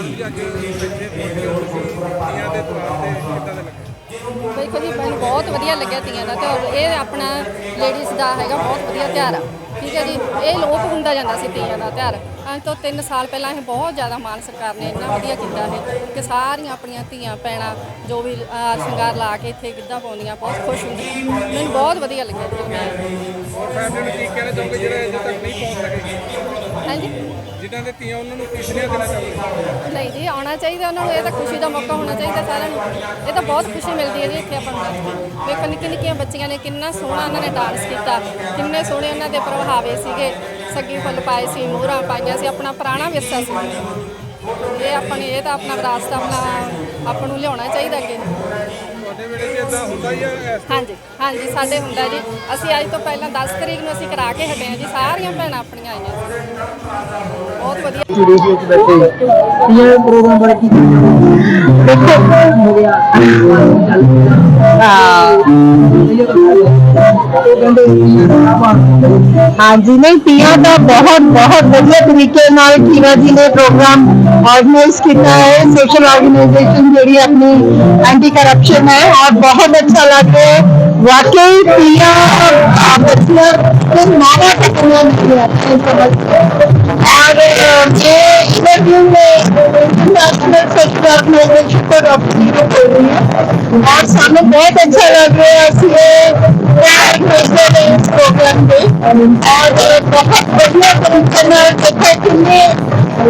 ਤੁਸੀਂ ਅੱਜ ਇੱਥੇ ਪਹੁੰਚੇ ਹੋ ਤੀਆਂ ਦੇ ਤਿਉਹਾਰ ਤੇ ਕਿੱਦਾਂ ਦੇ ਲੱਗੇ ਦੇਖੋ ਜੀ ਮੈਨੂੰ ਬਹੁਤ ਵਧੀਆ ਲੱਗਿਆ ਤੀਆਂ ਦਾ ਤਿਉਹਾਰ। ਇਹ ਆਪਣਾ ਲੇਡੀਜ਼ ਦਾ ਹੈਗਾ ਬਹੁਤ ਵਧੀਆ ਤਿਉਹਾਰ ਆ। ਠੀਕ ਹੈ ਜੀ ਇਹ ਲੋਪ ਹੁੰਦਾ ਜਾਂਦਾ ਸੀ ਤੀਆਂ ਦਾ ਤਿਉਹਾਰ। ਅੱਜ ਤੋਂ 3 ਸਾਲ ਪਹਿਲਾਂ ਇਹ ਬਹੁਤ ਜ਼ਿਆਦਾ ਮਾਨ ਸਰਕਾਰ ਨੇ ਇੰਨਾ ਵਧੀਆ ਕੀਤਾ ਹੈ ਕਿ ਸਾਰੀਆਂ ਆਪਣੀਆਂ ਧੀਆਂ ਪੈਣਾ ਜੋ ਵੀ ਅਹ, ਸ਼ਿੰਗਾਰ ਲਾ ਕੇ ਇੱਥੇ ਗਿੱਧਾ ਪਾਉਂਦੀਆਂ ਬਹੁਤ ਖੁਸ਼ ਹੁੰਦੀਆਂ। ਮੈਨੂੰ ਬਹੁਤ ਵਧੀਆ ਲੱਗਿਆ ਜੀ। ਮੈਂ ਹੋਰ ਫੈਮਿਲੀ ਕੀ ਕਹਿਣਾ ਚਾਹੋਗੇ ਜਿਹੜੇ ਅਜੇ ਤੱਕ ਨਹੀਂ ਪਹੁੰਚ ਸਕੇ ਹਾਂਜੀ। ਜਿਨ੍ਹਾਂ ਦੇ ਤੀਆਂ ਉਹਨਾਂ ਨੂੰ ਸੁਨੇਹਾ ਦੇਣਾ ਚਾਹੋਗੇ ਨਹੀਂ ਜੀ ਆਉਣਾ ਚਾਹੀਦਾ ਉਹਨਾਂ ਨੂੰ ਇਹ ਤਾਂ ਖੁਸ਼ੀ ਦਾ ਮੌਕਾ ਹੋਣਾ ਚਾਹੀਦਾ ਸਾਰਿਆਂ ਨੂੰ। ਇਹ ਤਾਂ ਬਹੁਤ ਖੁਸ਼ੀ ਮਿਲਦੀ ਹੈ ਜੀ ਇੱਥੇ ਆਪਾਂ ਨੂੰ। ਵੇਖੋ ਨਿੱਕੀ ਨਿੱਕੀਆਂ ਬੱਚੀਆਂ ਨੇ ਕਿੰਨਾ ਸੋਹਣਾ ਉਹਨਾਂ ਨੇ ਡਾਂਸ ਕੀਤਾ। ਕਿੰਨੇ ਸੋਹਣੇ ਉਹਨਾਂ ਦੇ ਪ੍ਰਭਾਵੇ ਸੀਗੇ। ਸੱਗੀ ਫੁੱਲ ਪਾਏ ਸੀ ਮੋਹਰਾਂ ਪਾਈਆਂ ਸੀ ਆਪਣਾ ਪੁਰਾਣਾ ਵਿਰਸਾ ਸੀ। ਇਹ ਆਪਣੇ ਇਹ ਤਾਂ ਆਪਣਾ ਵਿਰਾਸਤ ਆਪਣਾ ਆਪ ਨੂੰ ਲਿਆਉਣਾ ਚਾਹੀਦਾ ਅੱਗੇ। ਤੁਹਾਡੇ ਵੇਲੇ 'ਚ ਇਦਾਂ ਹੁੰਦਾ ਹੀ ਆ ਇਸ ਹਾਂਜੀ ਹਾਂਜੀ ਸਾਡੇ ਹੁੰਦਾ ਜੀ। ਅਸੀਂ ਅੱਜ ਤੋਂ ਪਹਿਲਾਂ 10 ਤਰੀਕ ਨੂੰ ਅਸੀਂ ਕਰਾ ਕੇ ਹਟੇ ਹਾਂ ਜੀ ਸਾਰੀਆਂ ਭੈਣਾਂ ਆਪਣੀਆਂ ਆਈਆਂ ਸੀ ਬਹੁਤ ਵਧੀਆ। ਚਿੜੀ ਜੀ ਵਿੱਚ ਬੈਠੇ ਇਹ ਪ੍ਰੋਗਰਾਮ ਬਾਰੇ ਕੀ ਹੋ ਗਿਆ ਹਾਂਜੀ ਨਹੀਂ ਤੀਆਂ ਦਾ ਬਹੁਤ ਬਹੁਤ ਵਧੀਆ ਤਰੀਕੇ ਨਾਲ ਕੀਰਾ ਜੀ ਨੇ ਪ੍ਰੋਗਰਾਮ ਆਰਗੇਨਾਈਜ਼ ਕੀਤਾ ਹੈ। ਸੋਸ਼ਲ ਆਰਗੇਨਾਈਜੇਸ਼ਨ ਜਿਹੜੀ ਆਪਣੀ ਐਂਟੀ ਕਰਪਸ਼ਨ ਹੈ और बहुत अच्छा लगे वाकई पिया तो मारा नहीं और ये इंटरव्यू में इंटरनेशनल फेस्टिवल ऑर्गेनाइजेशन को रही और सामने बहुत अच्छा लग रहा है इसलिए प्रोग्राम और बहुत बढ़िया देखा कि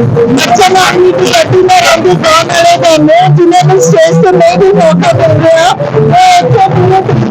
ਬੱਚੇ ਨਾਲ ਵੀ ਕਬੱਡੀ में ਰਹਿੰਦੇ ਗਾਉਣ ਵਾਲੇ ਬੰਦੇ ਜਿਨ੍ਹਾਂ ਨੂੰ ਸਟੇਜ ਤੇ ਨਹੀਂ ਵੀ ਮੌਕਾ ਮਿਲ ਰਿਹਾ ਉਹ ਇੱਥੇ ਪੂਰੇ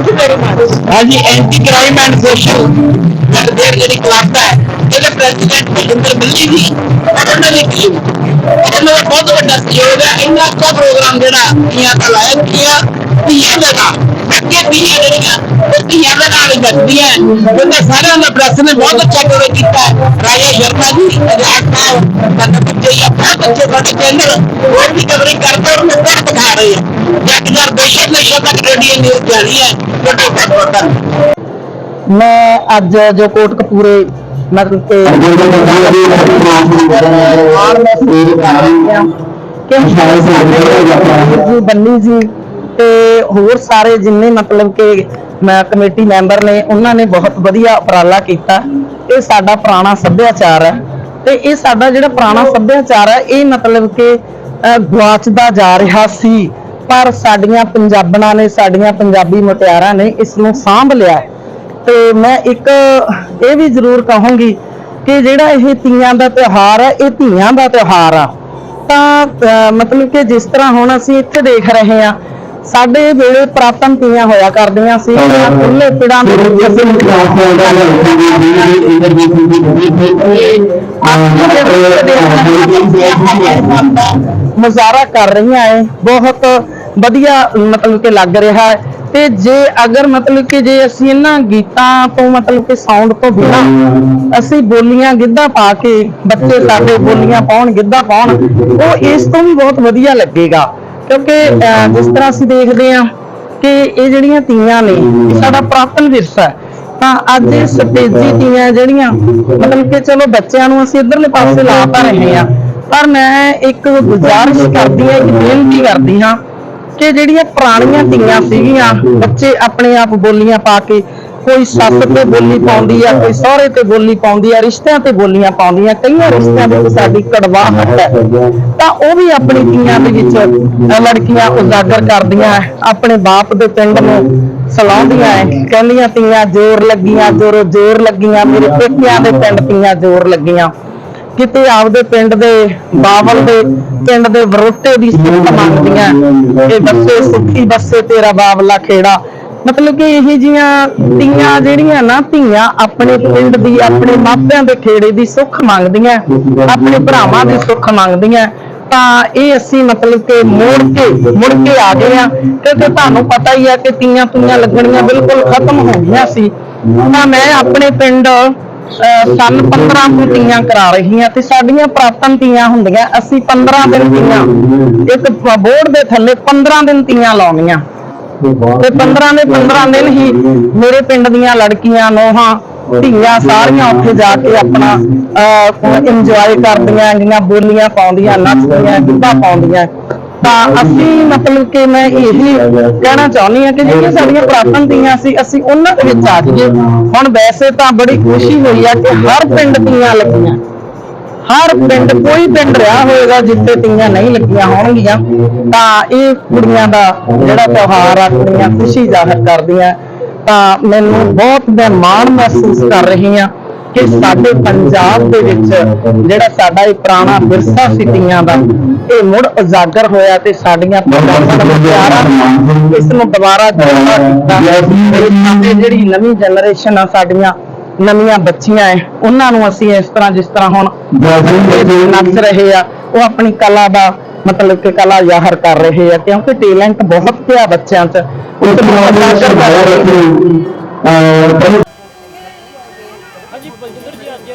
ਥੈਂਕ ਯੂ ਵੈਰੀ ਮਚ ਹਾਂਜੀ anti crime and social welfare ਜਿਹੜੀ ਕਲੱਬ ਹੈ ਇਹਦੇ ਪ੍ਰੈਜ਼ੀਡੈਂਟ ਬਲਜਿੰਦਰ ਬੱਲੀ ਜੀ ਉਹਨਾਂ ਨੇ ਕੀ ਉਹਨਾਂ ਦਾ ਬਹੁਤ ਵੱਡਾ ਸਹਿਯੋਗ ਹੈ ਇੰਨਾ ਅੱਛਾ ਪ੍ਰੋਗਰਾਮ ਜਿਹੜਾ ਤੀਆਂ ਦਾ ਲਾਇਆ ਤੀਆਂ ਤੀਆਂ ਦਾ ਨਾਮ ਅੱਗੇ ਤੀਆਂ ਜਿਹੜੀਆਂ ਉਹ ਤੀਆਂ ਦੇ ਨਾਲ ਹੀ ਬਚਦੀਆਂ ਉਹਨਾਂ ਸਾਰਿਆਂ ਦਾ ਪ੍ਰੈਸ ਨੇ ਬਹੁਤ ਅੱਛਾ ਕਵਰ ਕੀਤਾ ਹੈ। ਰਾਜਾ ਸ਼ਰਮਾ ਜੀ ਰਾਜ ਸਾਹਿਬ ਬੰਦ ਜੀ ਬਹੁਤ ਅੱਛੇ ਸਾਡੇ ਚੈਨਲ ਹੋਰ ਵੀ ਕਵਰਿੰਗ ਕਰਦੇ ਔਰ ਬਹੁਤ ਦਿਖਾ ਰਹੇ ਹੈ ਜੱਟ ਜਰ ਦੇਸ਼ਰ ਨਸ਼ਾ ਤੱਕ ਰੇਡੀਓ ਨਿਊਜ਼ ਜਾਰੀ ਹੈ ਤੁਹਾਡਾ ਬਹੁਤ ਬਹੁਤ ਧੰਨਵਾਦ ਮੈਂ ਅੱਜ ਜੋ ਕੋਟਕਪੂਰੇ ਮਤਲਬ ਕਿ ਔਰ ਮੈਂ ਫੀਲ ਹਾਂ ਕਿ ਵੀਰ ਜੀ ਬੰਨੀ ਜੀ ਤੇ ਹੋਰ ਸਾਰੇ ਜਿੰਨੇ ਮਤਲਬ ਕਿ ਮੈਂ ਕਮੇਟੀ ਮੈਂਬਰ ਨੇ ਉਹਨਾਂ ਨੇ ਬਹੁਤ ਵਧੀਆ ਉਪਰਾਲਾ ਕੀਤਾ। ਇਹ ਸਾਡਾ ਪੁਰਾਣਾ ਸੱਭਿਆਚਾਰ ਹੈ। ਤੇ ਇਹ ਸਾਡਾ ਜਿਹੜਾ ਪੁਰਾਣਾ ਸੱਭਿਆਚਾਰ ਹੈ ਇਹ ਮਤਲਬ ਕਿ ਅਹ, ਗੁਆਚਦਾ ਜਾ ਰਿਹਾ ਸੀ। ਪਰ ਸਾਡੀਆਂ ਪੰਜਾਬਣਾਂ ਨੇ ਸਾਡੀਆਂ ਪੰਜਾਬੀ ਮੁਟਿਆਰਾਂ ਨੇ ਇਸ ਨੂੰ ਸਾਂਭ ਲਿਆ। ਤੇ ਮੈਂ ਇੱਕ ਇਹ ਵੀ ਜ਼ਰੂਰ ਕਹੂੰਗੀ ਕਿ ਜਿਹੜਾ ਇਹ ਤੀਆਂ ਦਾ ਤਿਉਹਾਰ ਹੈ ਇਹ ਧੀਆਂ ਦਾ ਤਿਉਹਾਰ ਆ। ਤਾਂ ਮਤਲਬ ਕਿ ਜਿਸ ਤਰ੍ਹਾਂ ਹੁਣ ਅਸੀਂ ਇੱਥੇ ਦੇਖ ਰਹੇ ਹਾਂ ਸਾਡੇ ਵੇਲੇ ਪ੍ਰਾਪਤਨ ਤੀਆਂ ਹੋਇਆ ਕਰਦੀਆਂ ਸੀ? ਖੁੱਲੇ ਪਿੜਾਂ ਦੇ ਵਿੱਚ। ਅਸੀਂ ਮੁਜ਼ਾਹਰਾ ਕਰ ਰਹੀਆਂ ਹੈ ਬਹੁਤ ਵਧੀਆ ਮਤਲਬ ਕਿ ਲੱਗ ਰਿਹਾ ਹੈ। ਤੇ ਜੇ ਅਗਰ ਮਤਲਬ ਕਿ ਜੇ ਅਸੀਂ ਇਹਨਾਂ ਗੀਤਾਂ ਤੋਂ ਮਤਲਬ ਕਿ ਸਾਊਂਡ ਤੋਂ ਬਿਨਾਂ ਅਸੀਂ ਬੋਲੀਆਂ ਗਿੱਧਾ ਪਾ ਕੇ ਬੱਚੇ ਸਾਡੇ ਬੋਲੀਆਂ ਪਾਉਣ ਗਿੱਧਾ ਪਾਉਣ ਉਹ ਇਸ ਤੋਂ ਵੀ ਬਹੁਤ ਵਧੀਆ ਲੱਗੇਗਾ। ਕਿਉਂਕਿ ਅਹ, ਜਿਸ ਤਰ੍ਹਾਂ ਅਸੀਂ ਦੇਖਦੇ ਹਾਂ ਕਿ ਇਹ ਜਿਹੜੀਆਂ ਤੀਆਂ ਨੇ ਇਹ ਸਾਡਾ ਪ੍ਰਾਪਤਨ ਵਿਰਸਾ ਹੈ। ਤਾਂ ਅੱਜ ਇਹ ਸਟੇਜੀ ਤੀਆਂ ਜਿਹੜੀਆਂ ਮਤਲਬ ਕਿ ਚਲੋ ਬੱਚਿਆਂ ਨੂੰ ਅਸੀਂ ਇਧਰਲੇ ਪਾਸੇ ਲਾ ਤਾਂ ਰਹੇ ਹਾਂ ਪਰ ਮੈਂ ਇੱਕ ਗੁਜ਼ਾਰਿਸ਼ ਕਰਦੀ ਹਾਂ ਇੱਕ ਬੇਨਤੀ ਕਰਦੀ ਹਾਂ ਕਿ ਜਿਹੜੀਆਂ ਪੁਰਾਣੀਆਂ ਤੀਆਂ ਸੀਗੀਆਂ ਬੱਚੇ ਆਪਣੇ ਆਪ ਬੋਲੀਆਂ ਪਾ ਕੇ ਕੋਈ ਸੱਸ ਤੇ ਬੋਲੀ ਪਾਉਂਦੀ ਆ ਕੋਈ ਸਹੁਰੇ ਤੇ ਬੋਲੀ ਪਾਉਂਦੀ ਆ ਰਿਸ਼ਤਿਆਂ ਤੇ ਬੋਲੀਆਂ ਪਾਉਂਦੀਆਂ ਕਈਆਂ ਰਿਸ਼ਤਿਆਂ ਦੇ ਵਿੱਚ ਸਾਡੀ ਕੜਵਾਹਟ ਹੈ। ਤਾਂ ਉਹ ਵੀ ਆਪਣੀ ਤੀਆਂ ਦੇ ਵਿੱਚ ਲੜਕੀਆਂ ਉਜਾਗਰ ਕਰਦੀਆਂ ਆਪਣੇ ਬਾਪ ਦੇ ਪਿੰਡ ਨੂੰ ਸਲਾਉਂਦੀਆਂ ਹੈ ਕਹਿੰਦੀਆਂ ਤੀਆਂ ਜ਼ੋਰ ਲੱਗੀਆਂ ਜ਼ੋਰ ਜ਼ੋਰ ਲੱਗੀਆਂ ਮੇਰੇ ਪੇਕਿਆਂ ਦੇ ਪਿੰਡ ਤੀਆਂ ਜ਼ੋਰ ਲੱਗੀਆਂ। ਕਿਤੇ ਆਪਦੇ ਪਿੰਡ ਦੇ ਬਾਵਲ ਦੇ ਪਿੰਡ ਦੇ ਵਰੋਟੇ ਦੀ ਸੁੱਖ ਮੰਗਦੀਆਂ ਕਿ ਬੱਸੇ ਸੁੱਖੀ ਬੱਸੇ ਤੇਰਾ ਬਾਵਲਾ ਖੇੜਾ ਮਤਲਬ ਕਿ ਇਹ ਜੀਆਂ ਤੀਆਂ ਜਿਹੜੀਆਂ ਨਾ ਧੀਆਂ ਆਪਣੇ ਪਿੰਡ ਦੀ ਆਪਣੇ ਮਾਪਿਆਂ ਦੇ ਖੇੜੇ ਦੀ ਸੁੱਖ ਮੰਗਦੀਆਂ ਆਪਣੇ ਭਰਾਵਾਂ ਦੀ ਸੁੱਖ ਮੰਗਦੀਆਂ ਤਾਂ ਇਹ ਅਸੀਂ ਮਤਲਬ ਕਿ ਮੋੜ ਕੇ ਮੁੜ ਕੇ ਆ ਗਏ ਆ ਕਿਉਂਕਿ ਤੁਹਾਨੂੰ ਪਤਾ ਹੀ ਆ ਕਿ ਤੀਆਂ ਤੁਈਆਂ ਲੱਗਣੀਆਂ ਬਿਲਕੁਲ ਖਤਮ ਹੋ ਗਈਆਂ ਸੀ। ਤਾਂ ਮੈਂ ਆਪਣੇ ਪਿੰਡ ਅਹ, ਸੰਨ 15 ਤੋਂ ਤੀਆਂ ਕਰਾ ਰਹੀ ਹਾਂ ਤੇ ਸਾਡੀਆਂ ਪ੍ਰਾਪਤਨ ਤੀਆਂ ਹੁੰਦੀਆਂ। ਅਸੀਂ 15 ਦਿਨ ਤੀਆਂ ਇੱਕ ਬੋਰਡ ਦੇ ਥੱਲੇ 15 ਦਿਨ ਤੀਆਂ ਲਾਉਣੀਆਂ। ਤੇ 15 ਦੇ 15 ਦਿਨ ਹੀ ਮੇਰੇ ਪਿੰਡ ਦੀਆਂ ਲੜਕੀਆਂ ਨੋਹਾਂ ਧੀਆਂ ਸਾਰੀਆਂ ਉੱਥੇ ਜਾ ਕੇ ਆਪਣਾ ਇੰਜੋਏ ਕਰਦੀਆਂ ਗੀਆਂ ਬੋਲੀਆਂ ਪਾਉਂਦੀਆਂ ਨੱਚਦੀਆਂ ਗਿੱਧਾ ਪਾਉਂਦੀਆਂ। ਤਾਂ ਅਸੀਂ ਮਤਲਬ ਕਿ ਮੈਂ ਇਹੀ ਕਹਿਣਾ ਚਾਹੁੰਦੀ ਹਾਂ ਕਿ ਜਿਹੜੀਆਂ ਸਾਡੀਆਂ ਪ੍ਰਾਪਤਨ ਤੀਆਂ ਸੀ ਅਸੀਂ ਉਹਨਾਂ ਦੇ ਵਿੱਚ ਆ ਜਾਈਏ। ਹੁਣ ਵੈਸੇ ਤਾਂ ਬੜੀ ਖੁਸ਼ੀ ਹੋਈ ਆ ਕਿ ਹਰ ਪਿੰਡ ਤੀਆਂ ਲੱਗੀਆਂ। ਹਰ ਪਿੰਡ, ਕੋਈ ਪਿੰਡ ਰਿਹਾ ਹੋਏਗਾ ਜਿੱਥੇ ਤੀਆਂ ਨਹੀਂ ਲੱਗੀਆਂ ਹੋਣਗੀਆਂ, ਤਾਂ ਇਹ ਕੁੜੀਆਂ ਦਾ ਜਿਹੜਾ ਤਿਉਹਾਰ ਆ, ਕੁੜੀਆਂ ਖੁਸ਼ੀ ਜ਼ਾਹਰ ਕਰਦੀਆਂ। ਤਾਂ ਮੈਨੂੰ ਬਹੁਤ ਮੈਂ ਮਾਣ ਮਹਿਸੂਸ ਕਰ ਰਹੀ ਹਾਂ ਕਿ ਸਾਡੇ ਪੰਜਾਬ ਦੇ ਵਿੱਚ ਜਿਹੜਾ ਸਾਡਾ ਇਹ ਪੁਰਾਣਾ ਵਿਰਸਾ ਸੀ ਤੀਆਂ ਦਾ, ਇਹ ਮੁੜ ਉਜਾਗਰ ਹੋਇਆ ਤੇ ਸਾਡੀਆਂ ਪੰਜਾਬਾਂ ਦਾ ਪਿਆਰਾ ਇਸ ਨੂੰ ਦੁਬਾਰਾ ਜਿਉਂਦਾ ਕੀਤਾ। ਜਿਹੜੀ ਨਵੀਂ ਜਨਰੇਸ਼ਨ ਆ ਸਾਡੀਆਂ ਨਵੀਆਂ ਬੱਚੀਆਂ ਐ ਉਹਨਾਂ ਨੂੰ ਅਸੀਂ ਇਸ ਤਰ੍ਹਾਂ ਜਿਸ ਤਰ੍ਹਾਂ ਹੁਣ ਨੱਚ ਰਹੇ ਆ ਉਹ ਆਪਣੀ ਕਲਾ ਦਾ ਮਤਲਬ ਕਿ ਕਲਾ ਜ਼ਾਹਰ ਕਰ ਰਹੇ ਆ ਕਿਉਂਕਿ ਟੈਲੈਂਟ ਬਹੁਤ ਪਿਆ ਬੱਚਿਆਂ 'ਚ। ਹਾਂਜੀ ਬਲਜਿੰਦਰ ਜੀ ਅੱਜ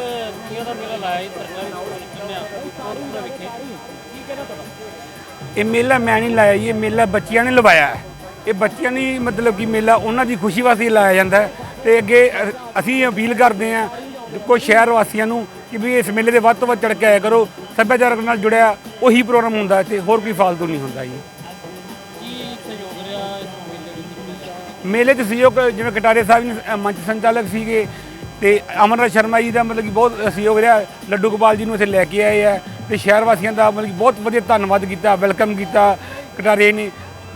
ਦਾ ਮੇਲਾ ਲਾਇਆ ਜੀ ਸਰਕਾਰੀ ਸਕੂਲ ਕਿੰਨਾ ਕੋਰਪੂਰਾ ਵਿਖੇ ਕੀ ਕਹਿਣਾ ਤੁਹਾਡਾ? ਇਹ ਮੇਲਾ ਮੈਂ ਨਹੀਂ ਲਾਇਆ ਇਹ ਮੇਲਾ ਬੱਚਿਆਂ ਨੇ ਲਵਾਇਆ ਹੈ। ਇਹ ਬੱਚਿਆਂ ਨੇ ਮਤਲਬ ਕਿ ਮੇਲਾ ਉਹਨਾਂ ਦੀ ਖੁਸ਼ੀ ਵਾਸਤੇ ਲਾਇਆ ਜਾਂਦਾ ਹੈ। ਤੇ ਅੱਗੇ ਅਸੀਂ ਅਪੀਲ ਕਰਦੇ ਹਾਂ ਕੋਈ ਸ਼ਹਿਰ ਵਾਸੀਆਂ ਨੂੰ ਕਿ ਵੀ ਇਸ ਮੇਲੇ ਦੇ ਵੱਧ ਤੋਂ ਵੱਧ ਚੜ ਕੇ ਆਇਆ ਕਰੋ ਸੱਭਿਆਚਾਰਕ ਨਾਲ ਜੁੜਿਆ ਉਹੀ ਪ੍ਰੋਗਰਾਮ ਹੁੰਦਾ ਤੇ ਹੋਰ ਕੋਈ ਫਾਲਤੂ ਨਹੀਂ ਹੁੰਦਾ ਜੀ। ਮੇਲੇ 'ਚ ਸਹਿਯੋਗ ਜਿਵੇਂ ਕਟਾਰੇ ਸਾਹਿਬ ਨੇ ਮੰਚ ਸੰਚਾਲਕ ਸੀਗੇ ਤੇ ਅਮਰਨਾਥ ਸ਼ਰਮਾ ਜੀ ਦਾ ਮਤਲਬ ਕਿ ਬਹੁਤ ਸਹਿਯੋਗ ਰਿਹਾ ਲੱਡੂ ਗੋਪਾਲ ਜੀ ਨੂੰ ਇੱਥੇ ਲੈ ਕੇ ਆਏ ਆ ਤੇ ਸ਼ਹਿਰ ਵਾਸੀਆਂ ਦਾ ਮਤਲਬ ਕਿ ਬਹੁਤ ਵਧੀਆ ਧੰਨਵਾਦ ਕੀਤਾ ਵੈਲਕਮ ਕੀਤਾ ਕਟਾਰੇ ਨੇ।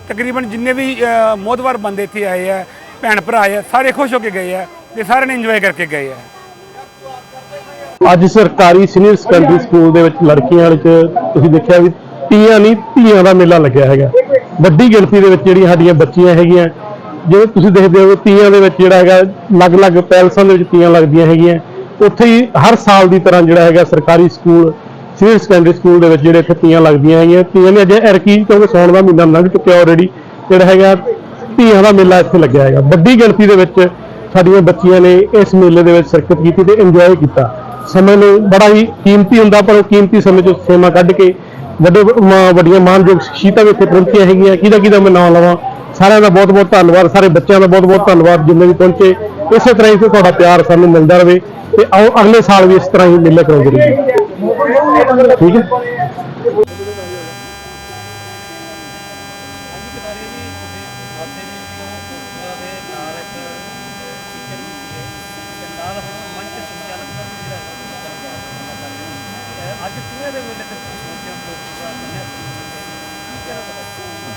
ਤਕਰੀਬਨ ਜਿੰਨੇ ਵੀ ਅ, ਮੋਹਤਵਾਰ ਬੰਦੇ ਇੱਥੇ ਆਏ ਆ ਭੈਣ ਭਰਾ ਆ ਸਾਰੇ ਖੁਸ਼ ਹੋ ਕੇ ਗਏ ਆ ਤੇ ਸਾਰਿਆਂ ਨੇ ਇੰਜੋਏ ਕਰਕੇ ਗਏ ਆ ਅੱਜ ਸਰਕਾਰੀ ਸੀਨੀਅਰ ਸੈਕੰਡਰੀ ਸਕੂਲ ਦੇ ਵਿੱਚ ਲੜਕੀਆਂ ਵਾਲੇ ਤੁਸੀਂ ਦੇਖਿਆ ਵੀ ਤੀਆਂ ਨਹੀਂ, ਧੀਆਂ ਦਾ ਮੇਲਾ ਲੱਗਿਆ ਹੈਗਾ। ਵੱਡੀ ਗਿਣਤੀ ਦੇ ਵਿੱਚ ਜਿਹੜੀਆਂ ਸਾਡੀਆਂ ਬੱਚੀਆਂ ਹੈਗੀਆਂ, ਜਿਵੇਂ ਤੁਸੀਂ ਦੇਖਦੇ ਹੋ ਤੀਆਂ ਦੇ ਵਿੱਚ ਜਿਹੜਾ ਹੈਗਾ, ਅਲੱਗ-ਅਲੱਗ ਪੈਲਸਾਂ ਦੇ ਵਿੱਚ ਤੀਆਂ ਲੱਗਦੀਆਂ ਹੈਗੀਆਂ। ਉੱਥੇ ਹੀ ਹਰ ਸਾਲ ਦੀ ਤਰ੍ਹਾਂ ਜਿਹੜਾ ਹੈਗਾ ਸਰਕਾਰੀ ਸਕੂਲ ਸੀਨੀਅਰ ਸੈਕੰਡਰੀ ਸਕੂਲ ਦੇ ਵਿੱਚ ਜਿਹੜੇ ਇੱਥੇ ਤੀਆਂ ਲੱਗਦੀਆਂ ਹੈਗੀਆਂ। ਤੀਆਂ ਨੇ ਅਜੇ ਐਰਕੀ ਕਿਉਂਕਿ ਸੌਣ ਦਾ ਮਹੀਨਾ ਲੰਘ ਚੁੱਕਿਆ ਆਲਰੇਡੀ ਜਿਹੜਾ ਹੈਗਾ ਧੀਆਂ ਦਾ ਮੇਲਾ ਇੱਥੇ ਲੱਗਿਆ ਹੈਗਾ। ਵੱਡੀ ਗਿਣਤੀ ਦੇ ਵਿੱਚ ਸਾਡੀਆਂ ਬੱਚੀਆਂ ਨੇ ਇਸ ਮੇਲੇ ਦੇ ਵਿੱਚ ਸ਼ਿਰਕਤ ਕੀਤੀ ਤੇ ਇੰਜੋਏ ਕੀਤਾ। ਸਮੇਂ ਨੂੰ ਬੜਾ ਹੀ ਕੀਮਤੀ ਹੁੰਦਾ, ਪਰ ਉਹ ਕੀਮਤੀ ਸਮੇਂ ਚੋਂ ਸੇਵਾ ਕੱਢ ਕੇ ਵੱਡੇ ਵੱਡੀਆਂ ਮਾਨਯੋਗ ਸ਼ਖਸੀਅਤਾਂ ਵੀ ਇੱਥੇ ਪਹੁੰਚੀਆਂ ਹੈਗੀਆਂ। ਕਿਹਦਾ ਕਿਹਦਾ ਮੈਂ ਨਾਮ ਲਵਾਂ? ਸਾਰਿਆਂ ਦਾ ਬਹੁਤ ਬਹੁਤ ਧੰਨਵਾਦ। ਸਾਰੇ ਬੱਚਿਆਂ ਦਾ ਬਹੁਤ ਬਹੁਤ ਧੰਨਵਾਦ ਜਿੰਨੇ ਵੀ ਪਹੁੰਚੇ। ਇਸੇ ਤਰ੍ਹਾਂ ਹੀ ਤੁਹਾਡਾ ਪਿਆਰ ਸਾਨੂੰ ਮਿਲਦਾ ਰਹੇ ਤੇ ਆਓ ਅਗਲੇ ਸਾਲ ਵੀ ਇਸ ਤਰ੍ਹਾਂ ਹੀ ਮੇਲੇ ਕਰਾਉਂਦੇ ਰਹੀਏ। ਠੀਕ ਹੈ?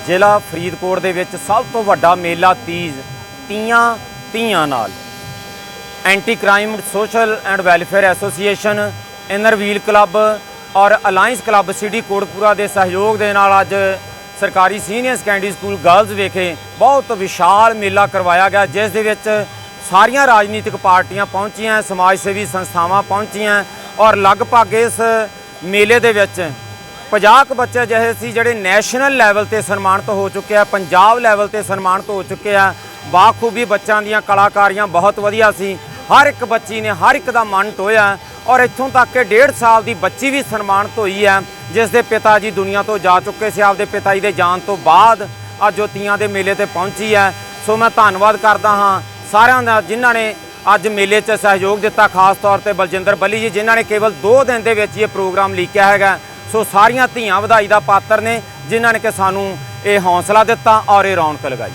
ਜ਼ਿਲ੍ਹਾ ਫਰੀਦਕੋਟ ਦੇ ਵਿੱਚ ਸਭ ਤੋਂ ਵੱਡਾ ਮੇਲਾ ਤੀਜ, ਤੀਆਂ ਤੀਆਂ ਨਾਲ। Anti crime social and welfare association Inner Wheel club ਔਰ ਅਲਾਈਅੰਸ ਕਲੱਬ ਸਿਟੀ ਕੋਟਪੂਰਾ ਦੇ ਸਹਿਯੋਗ ਦੇ ਨਾਲ ਅੱਜ ਸਰਕਾਰੀ ਸੀਨੀਅਰ ਸੈਕੰਡਰੀ ਸਕੂਲ ਗਰਲਜ਼ ਵਿਖੇ ਬਹੁਤ ਵਿਸ਼ਾਲ ਮੇਲਾ ਕਰਵਾਇਆ ਗਿਆ, ਜਿਸ ਦੇ ਵਿੱਚ ਸਾਰੀਆਂ ਰਾਜਨੀਤਿਕ ਪਾਰਟੀਆਂ ਪਹੁੰਚੀਆਂ, ਸਮਾਜ ਸੇਵੀ ਸੰਸਥਾਵਾਂ ਪਹੁੰਚੀਆਂ ਔਰ ਲਗਭਗ ਇਸ ਮੇਲੇ ਦੇ ਵਿੱਚ 50 ਕੁ ਬੱਚੇ ਜਿਹੇ ਸੀ ਜਿਹੜੇ ਨੈਸ਼ਨਲ ਲੈਵਲ ਤੇ ਸਨਮਾਨਿਤ ਹੋ ਚੁੱਕੇ ਆ, ਪੰਜਾਬ ਲੈਵਲ ਤੇ ਸਨਮਾਨਿਤ ਹੋ ਚੁੱਕੇ ਆ। ਬਾਖੂਬੀ ਬੱਚਿਆਂ ਦੀਆਂ ਕਲਾਕਾਰੀਆਂ ਬਹੁਤ ਵਧੀਆ ਸੀ। ਹਰ ਇੱਕ ਬੱਚੀ ਨੇ ਹਰ ਇੱਕ ਦਾ ਮਨ ਟੋਇਆ ਔਰ ਇੱਥੋਂ ਤੱਕ ਕਿ 1.5 ਸਾਲ ਦੀ ਬੱਚੀ ਵੀ ਸਨਮਾਨਿਤ ਹੋਈ ਹੈ ਜਿਸ ਦੇ ਪਿਤਾ ਜੀ ਦੁਨੀਆ ਤੋਂ ਜਾ ਚੁੱਕੇ ਸੀ। ਆਪਦੇ ਪਿਤਾ ਜੀ ਦੇ ਜਾਣ ਤੋਂ ਬਾਅਦ ਅੱਜ ਉਹ ਤੀਆਂ ਦੇ ਮੇਲੇ ਤੇ ਪਹੁੰਚੀ ਹੈ ਸੋ ਮੈਂ ਧੰਨਵਾਦ ਕਰਦਾ ਹਾਂ ਸਾਰਿਆਂ ਦਾ ਜਿਨ੍ਹਾਂ ਨੇ ਅੱਜ ਮੇਲੇ 'ਚ ਸਹਿਯੋਗ ਦਿੱਤਾ ਖਾਸ ਤੌਰ ਤੇ ਬਲਜਿੰਦਰ ਬੱਲੀ ਜੀ, ਜਿਨ੍ਹਾਂ ਨੇ ਕੇਵਲ 2 ਦਿਨ ਦੇ ਵਿੱਚ ਇਹ ਪ੍ਰੋਗਰਾਮ ਲੀਕਿਆ ਹੈਗਾ। ਸੋ ਸਾਰੀਆਂ ਧੀਆਂ ਵਧਾਈ ਦਾ ਪਾਤਰ ਨੇ, ਜਿਨ੍ਹਾਂ ਨੇ ਕਿ ਸਾਨੂੰ ਇਹ ਹੌਸਲਾ ਦਿੱਤਾ ਔਰ ਇਹ ਰੌਣਕ ਲਗਾਈ।